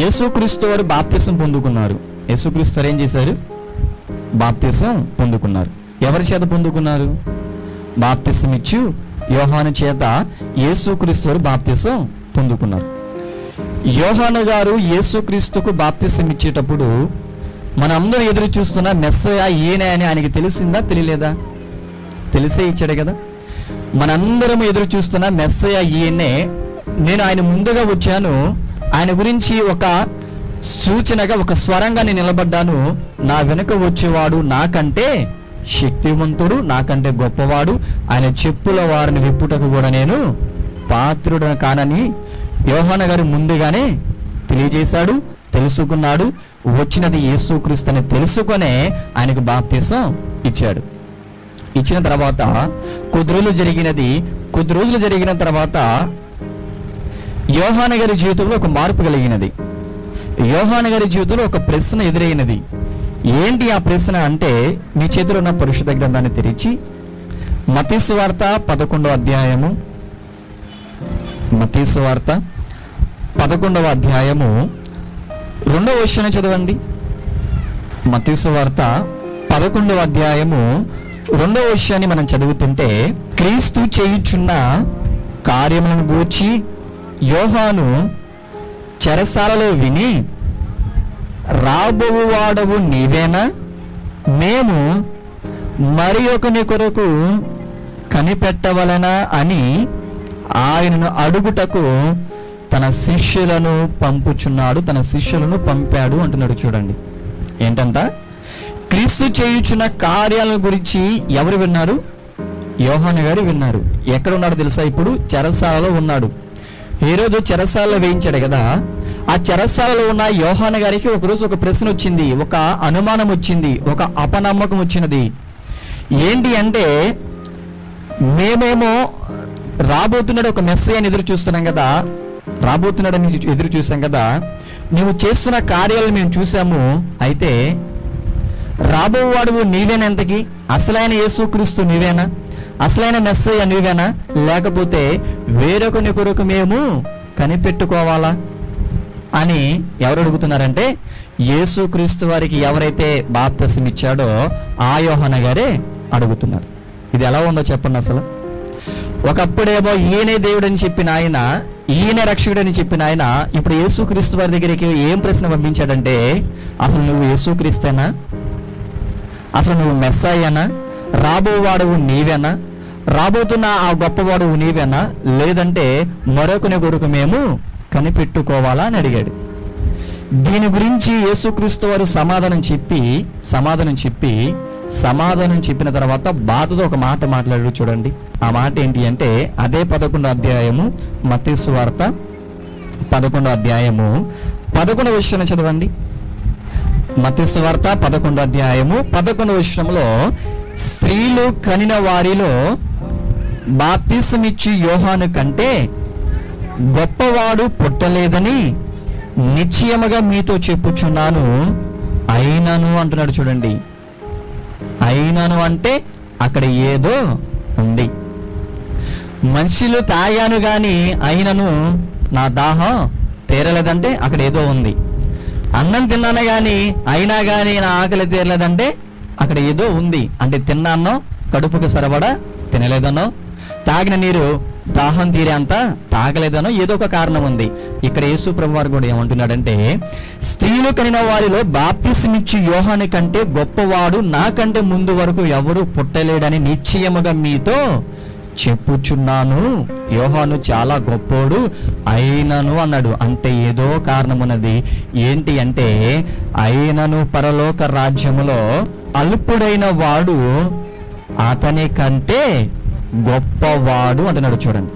యేసుక్రీస్తు వారు బాప్తిసం పొందుకున్నారు. యేసుక్రీస్తు వారు ఏం చేశారు? బాప్తిసం పొందుకున్నారు. ఎవరి చేత పొందుకున్నారు? బాప్తిసం ఇచ్చు యోహాను చేత యేసుక్రీస్తు వారు బాప్తిసం పొందుకున్నారు. యోహాను గారు యేసుక్రీస్తుకు బాప్తిసం ఇచ్చేటప్పుడు మనందరూ ఎదురు చూస్తున్న మెస్సయ ఈయనే అని ఆయనకి తెలిసిందా తెలియలేదా? తెలిసే ఇచ్చాడు కదా. మనందరం ఎదురు చూస్తున్న మెస్సయ ఈయనే నేను ఆయన ముందుగా వచ్చాను ఆయన గురించి ఒక సూచనగా ఒక స్వరంగా నేను నిలబడ్డాను. నా వెనుక వచ్చేవాడు నాకంటే శక్తివంతుడు నాకంటే గొప్పవాడు. ఆయన చెప్పుల వారిని విప్పుటకు కూడా నేను పాత్రుడను కానని యోహాన గారు ముందుగానే తెలియజేశాడు తెలుసుకున్నాడు. వచ్చినది యేసుక్రీస్తు అని తెలుసుకొనే ఆయనకు బాప్తీసం ఇచ్చాడు. ఇచ్చిన తర్వాత కొద్ది రోజులు జరిగినది కొద్ది రోజులు జరిగిన తర్వాత యోహాన గారి జీవితంలో ఒక మార్పు కలిగినది. యోహాన గారి జీవితంలో ఒక ప్రశ్న ఎదురైనది. ఏంటి ఆ ప్రశ్న అంటే మీ చేతిలో ఉన్న పరిశుద్ధ గ్రంథాన్ని తెరిచి మతీసు వార్త పదకొండో అధ్యాయము మతీసు వార్త పదకొండవ అధ్యాయము రెండవ వచ్చిన చదవండి. మతీసు వార్త పదకొండవ అధ్యాయము రెండవ విషయాన్ని మనం చదువుతుంటే క్రీస్తు చేయుచున్న కార్యములను గూర్చి యోహాను చెరసాలలో విని రాబోవాడవు నీవేనా? మేము మరి ఒకని కొరకు కనిపెట్టవలనా? అని ఆయనను అడుగుటకు తన శిష్యులను పంపుచున్నాడు తన శిష్యులను పంపాడు అంటున్నాడు చూడండి. ఏంటంట? క్రీస్తు చేయుచున్న కార్యాల గురించి ఎవరు విన్నారు? యోహాను గారు విన్నారు. ఎక్కడ ఉన్నాడు తెలుసా? ఇప్పుడు చెరసాలలో ఉన్నాడు. ఈరోజు రోజు వేయించాడు కదా. ఆ చెరసాలలో ఉన్న యోహాను గారికి ఒకరోజు ఒక ప్రశ్న వచ్చింది. ఒక అనుమానం వచ్చింది. ఒక అపనమ్మకం వచ్చినది. ఏంటి అంటే మేమేమో రాబోతున్నాడు ఒక మెస్సీ అని ఎదురు చూస్తున్నాం కదా. రాబోతున్నాడని ఎదురు చూసాం కదా. నువ్వు చేస్తున్న కార్యాలు మేము చూసాము అయితే రాబోవాడు నీవేనంతకి? అసలైన యేసుక్రీస్తు నీవేనా అసలైన మెస్సయ్య నీవేనా లేకపోతే వేరొకని కొరకు మేము కనిపెట్టుకోవాలా? అని ఎవరు అడుగుతున్నారంటే యేసుక్రీస్తు వారికి ఎవరైతే బాప్తసం ఇచ్చాడో ఆ యోహన గారే అడుగుతున్నారు. ఇది ఎలా ఉందో చెప్పండి అసలు. ఒకప్పుడేమో ఈయనే దేవుడని చెప్పిన ఆయన ఈయన రక్షకుడని చెప్పిన ఆయన ఇప్పుడు యేసుక్రీస్తు వారి దగ్గరికి ఏం ప్రశ్న పంపించాడంటే అసలు నువ్వు యేసుక్రీస్తేనా? అసలు నువ్వు మెస్సాయనా రాబోవాడవు నీవేనా? రాబోతున్న ఆ గొప్పవాడువు నీవేనా? లేదంటే మరొకని కొరకు మేము కనిపెట్టుకోవాలా అని అడిగాడు. దీని గురించి యేసుక్రీస్తు వారు సమాధానం చెప్పి సమాధానం చెప్పి సమాధానం చెప్పిన తర్వాత బాధతో ఒక మాట మాట్లాడారు చూడండి. ఆ మాట ఏంటి అంటే అదే పదకొండో అధ్యాయము మతీసు వార్త పదకొండో అధ్యాయము పదకొండవ విషయాన్ని చదవండి. మతీసు పదకొండు అధ్యాయము పదకొండు విషయంలో స్త్రీలు కనిన వారిలో బాప్తిసమిచ్చి యోహాను కంటే గొప్పవాడు పుట్టలేదని నిశ్చయముగా మీతో చెప్పుచున్నాను. అయినను అంటున్నాడు చూడండి. అయినను అంటే అక్కడ ఏదో ఉంది. మనుషులు తాగాను కానీ అయినను నా దాహం తీరలేదంటే అక్కడ ఏదో ఉంది. అన్నం తిన్నానే కానీ అయినా కానీ నా ఆకలి తీరలేదంటే అక్కడ ఏదో ఉంది. అంటే తిన్నానో కడుపుకు సరబడా తినలేదనో తాగిన నీరు దాహం తీరేంత తాగలేదనో ఏదో ఒక కారణం ఉంది. ఇక్కడ యేసు ప్రభు వారు కూడా ఏమంటున్నాడంటే స్త్రీలు కనిన వారిలో బాప్తిస్మిచ్చి యోహాని కంటే గొప్పవాడు నాకంటే ముందు వరకు ఎవరు పుట్టలేడని నిశ్చయముగా మీతో చెప్పుచున్నాను. యోహాను చాలా గొప్పోడు. అయినను అన్నాడు. అంటే ఏదో కారణమున్నది. ఏంటి అంటే అయినను పరలోక రాజ్యములో అల్పుడైన వాడు అతని కంటే గొప్పవాడు అంటున్నాడు చూడండి.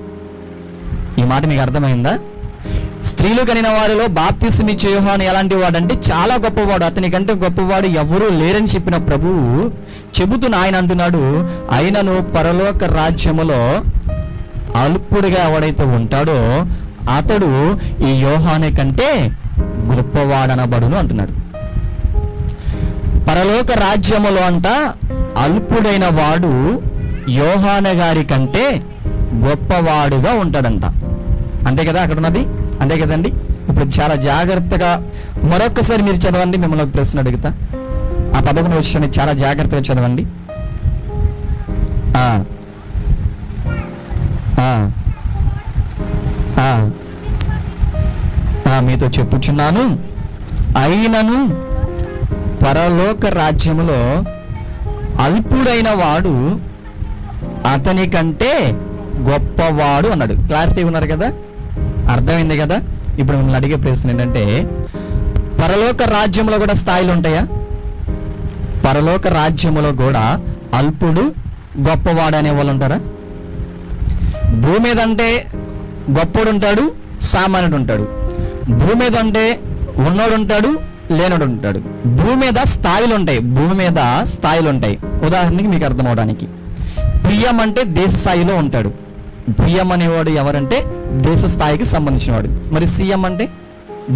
ఈ మాట మీకు అర్థమైందా? స్త్రీలు కలిగిన వారిలో బాప్తిసమిచ్చే యోహాను ఎలాంటి వాడంటే చాలా గొప్పవాడు. అతని కంటే గొప్పవాడు ఎవరూ లేరని చెప్పిన ప్రభువు చెబుతున్న ఆయన అంటున్నాడు ఆయనను పరలోక రాజ్యములో అల్పుడిగా ఎవడైతే ఉంటాడో అతడు ఈ యోహాని కంటే గొప్పవాడనబడును అంటున్నాడు. పరలోక రాజ్యములో అంట అల్పుడైన వాడు యోహాన గారి కంటే గొప్పవాడుగా ఉంటాడంట. అంతే కదా అక్కడ ఉన్నది అంతే కదండి? ఇప్పుడు చాలా జాగ్రత్తగా మరొకసారి మీరు చదవండి మిమ్మల్ని ఒక ప్రశ్న అడుగుతా. ఆ పదకొండు వచ్చిన చాలా జాగ్రత్తగా చదవండి. మీతో చెప్పుచున్నాను. అయినను పరలోక రాజ్యములో అల్పుడైన వాడు అతని కంటే గొప్పవాడు అన్నాడు. క్లారిటీ ఉన్నారు కదా? అర్థమైంది కదా? ఇప్పుడు మిమ్మల్ని అడిగే ప్రశ్న ఏంటంటే పరలోక రాజ్యంలో కూడా స్థాయిలు ఉంటాయా? పరలోక రాజ్యములో కూడా అల్పుడు గొప్పవాడు అనే వాళ్ళు ఉంటారా? భూమి మీద అంటే గొప్పోడు ఉంటాడు సామాన్యుడు ఉంటాడు. భూమి మీద అంటే ఉన్నోడు ఉంటాడు లేనోడు ఉంటాడు. భూమి మీద స్థాయిలు ఉంటాయి భూమి మీద స్థాయిలు ఉంటాయి. ఉదాహరణకి మీకు అర్థం అవడానికి. ప్రియం అంటే దేశ స్థాయిలో ఉంటాడు. బిఎం అనేవాడు ఎవరంటే దేశ స్థాయికి సంబంధించినవాడు. మరి సీఎం అంటే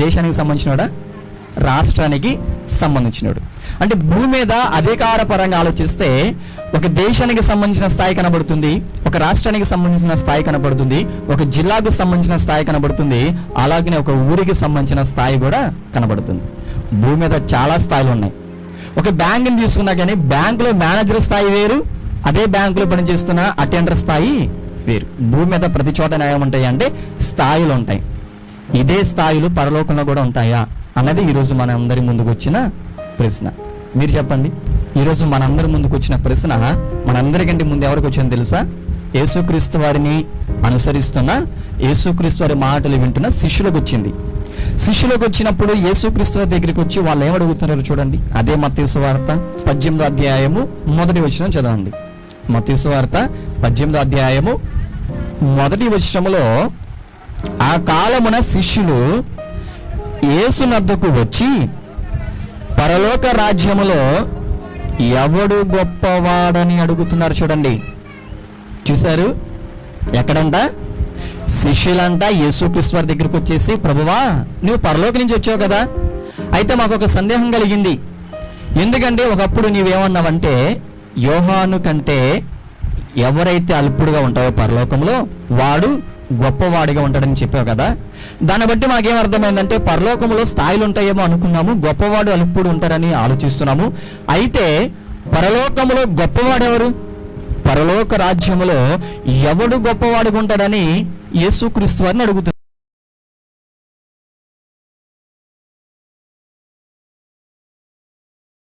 దేశానికి సంబంధించినవాడా? రాష్ట్రానికి సంబంధించినవాడు. అంటే భూమి మీద అధికార పరంగా ఆలోచిస్తే ఒక దేశానికి సంబంధించిన స్థాయి కనబడుతుంది ఒక రాష్ట్రానికి సంబంధించిన స్థాయి కనబడుతుంది ఒక జిల్లాకు సంబంధించిన స్థాయి కనబడుతుంది అలాగనే ఒక ఊరికి సంబంధించిన స్థాయి కూడా కనబడుతుంది. భూమి మీద చాలా స్థాయిలు ఉన్నాయి. ఒక బ్యాంకుని తీసుకున్నా కానీ బ్యాంకులో మేనేజర్ స్థాయి వేరు అదే బ్యాంకులో పనిచేస్తున్న అటెండర్ స్థాయి వేరు భూమి మీద ప్రతి చోట న్యాయం ఉంటాయి అంటే స్థాయిలు ఉంటాయి. ఇదే స్థాయిలు పరలోకంలో కూడా ఉంటాయా అన్నది ఈరోజు మన అందరి ముందుకు వచ్చిన ప్రశ్న. మీరు చెప్పండి. ఈరోజు మనందరి ముందుకు వచ్చిన ప్రశ్న మనందరికంటే ముందు ఎవరికి వచ్చిందో తెలుసా? యేసుక్రీస్తు వారిని అనుసరిస్తున్న యేసుక్రీస్తు వారి మాటలు వింటున్న శిష్యులకు వచ్చింది. శిష్యులకు వచ్చినప్పుడు యేసుక్రీస్తు దగ్గరికి వచ్చి వాళ్ళు ఏమడుగుతున్నారు చూడండి. అదే మత్తీసు వార్త పద్దెనిమిదో అధ్యాయము మొదటి వచ్చిన చదవండి. మత్తీసు వార్త పద్దెనిమిదో అధ్యాయము మొదటి వచనములో ఆ కాలమున శిష్యులు యేసునద్దకు వచ్చి పరలోక రాజ్యములో ఎవడు గొప్పవాడని అడుగుతున్నారు చూడండి. చూశారు? ఎక్కడంట? శిష్యులంట యేసుక్రీస్తు వారి దగ్గరికి వచ్చేసి ప్రభువా నువ్వు పరలోక నుంచి వచ్చావు కదా? అయితే మాకు ఒక సందేహం కలిగింది. ఎందుకంటే ఒకప్పుడు నీవేమన్నావంటే యోహాను కంటే ఎవరైతే అల్పుడుగా ఉంటావో పరలోకంలో వాడు గొప్పవాడిగా ఉంటాడని చెప్పావు కదా. దాన్ని బట్టి మాకేం అర్థమైందంటే పరలోకంలో స్థాయిలు ఉంటాయేమో అనుకున్నాము గొప్పవాడు అల్పుడు ఉంటారని ఆలోచిస్తున్నాము. అయితే పరలోకములో గొప్పవాడు ఎవరు? పరలోక రాజ్యములో ఎవడు గొప్పవాడుగా ఉంటాడని యేసుక్రీస్తు వారిని అడుగుతున్నారు